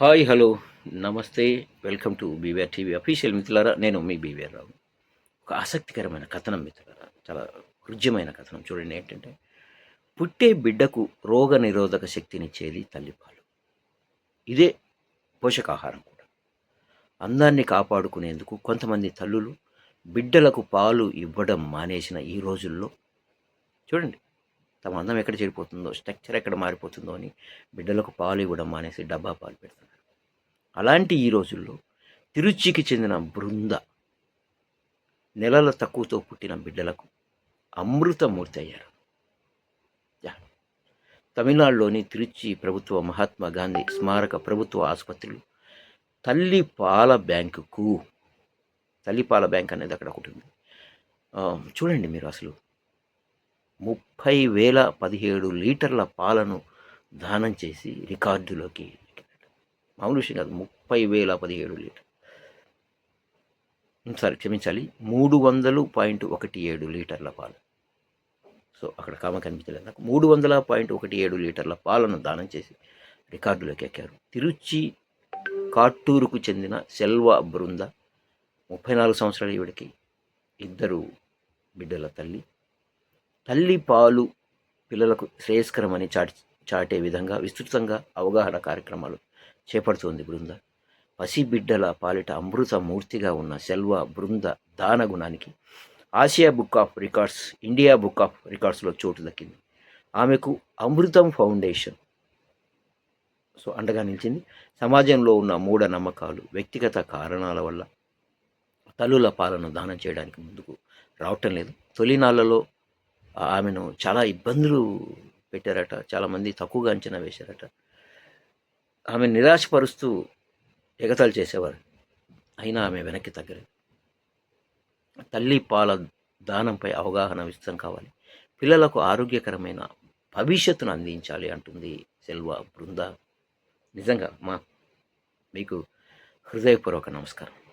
Hi hello. నమస్తే. Welcome to BVR TV official మిత్రులారా నేను మీ బీవీఆర్ రావు. ఒక ఆసక్తికరమైన కథనం మిత్రులారా చాలా హృద్యమైన కథనం. చూడండి ఏంటంటే పుట్టే బిడ్డకు రోగ నిరోధక శక్తినిచ్చేది తల్లిపాలు ఇదే పోషకాహారం కూడా. అందాన్ని కాపాడుకునేందుకు కొంతమంది తల్లులు బిడ్డలకు పాలు ఇవ్వడం మానేసిన ఈ రోజుల్లో చూడండి తమ అందం ఎక్కడ చెడిపోతుందో స్ట్రక్చర్ ఎక్కడ మారిపోతుందో అని బిడ్డలకు పాలు ఇవ్వడం మానేసి డబ్బా పాలు పెడుతున్నారు. అలాంటి ఈ రోజుల్లో తిరుచికి చెందిన బృంద నెలల తక్కువతో పుట్టిన బిడ్డలకు అమృతమూర్తి అయ్యారు. యా. తమిళనాడులోని తిరుచి ప్రభుత్వ మహాత్మా గాంధీ స్మారక ప్రభుత్వ ఆసుపత్రులు తల్లి పాల బ్యాంకుకు తల్లి పాల బ్యాంక్ అనేది అక్కడ ఒకటి ఉంది. చూడండి మీరు అసలు ముప్పై వేల పదిహేడు లీటర్ల పాలను దానం చేసి రికార్డులోకి మామూలు విషయం కాదు ముప్పై వేల పదిహేడు లీటర్. సారీ క్షమించాలి మూడు వందలు పాయింట్ ఒకటి ఏడు లీటర్ల పాలు. సో అక్కడ కామ కనిపించలేదు నాకు. మూడు వందల పాయింట్ ఒకటి ఏడు లీటర్ల పాలను దానం చేసి రికార్డులోకి ఎక్కారు. తిరుచి కాట్టూరుకు చెందిన సెల్వ బృంద ముప్పై నాలుగు సంవత్సరాల ఈవిడికి ఇద్దరు బిడ్డల తల్లి తల్లి పాలు పిల్లలకు శ్రేయస్కరమని చాటి చాటే విధంగా విస్తృతంగా అవగాహన కార్యక్రమాలు చేపడుతోంది బృంద. పసిబిడ్డల పాలిట అమృత మూర్తిగా ఉన్న సెల్వ బృంద దాన గుణానికి Asia book of records India book of రికార్డ్స్లో చోటు దక్కింది. ఆమెకు అమృతం ఫౌండేషన్. సో అండగా నిలిచింది. సమాజంలో ఉన్న మూఢ నమ్మకాలు వ్యక్తిగత కారణాల వల్ల తల్లుల పాలను దానం చేయడానికి ముందుకు రావటం లేదు. తొలినాళ్ళలో ఆమెను చాలా ఇబ్బందులు పెట్టారట. చాలామంది తక్కువగా అంచనా వేశారట. ఆమె నిరాశపరుస్తూ ఎగతాలు చేసేవారు. అయినా ఆమె వెనక్కి తగ్గలేదు. తల్లి పాల దానంపై అవగాహన విస్తరం కావాలి. పిల్లలకు ఆరోగ్యకరమైన భవిష్యత్తును అందించాలి అంటుంది సెల్వ బృంద. నిజంగా మా మీకు హృదయపూర్వక నమస్కారం.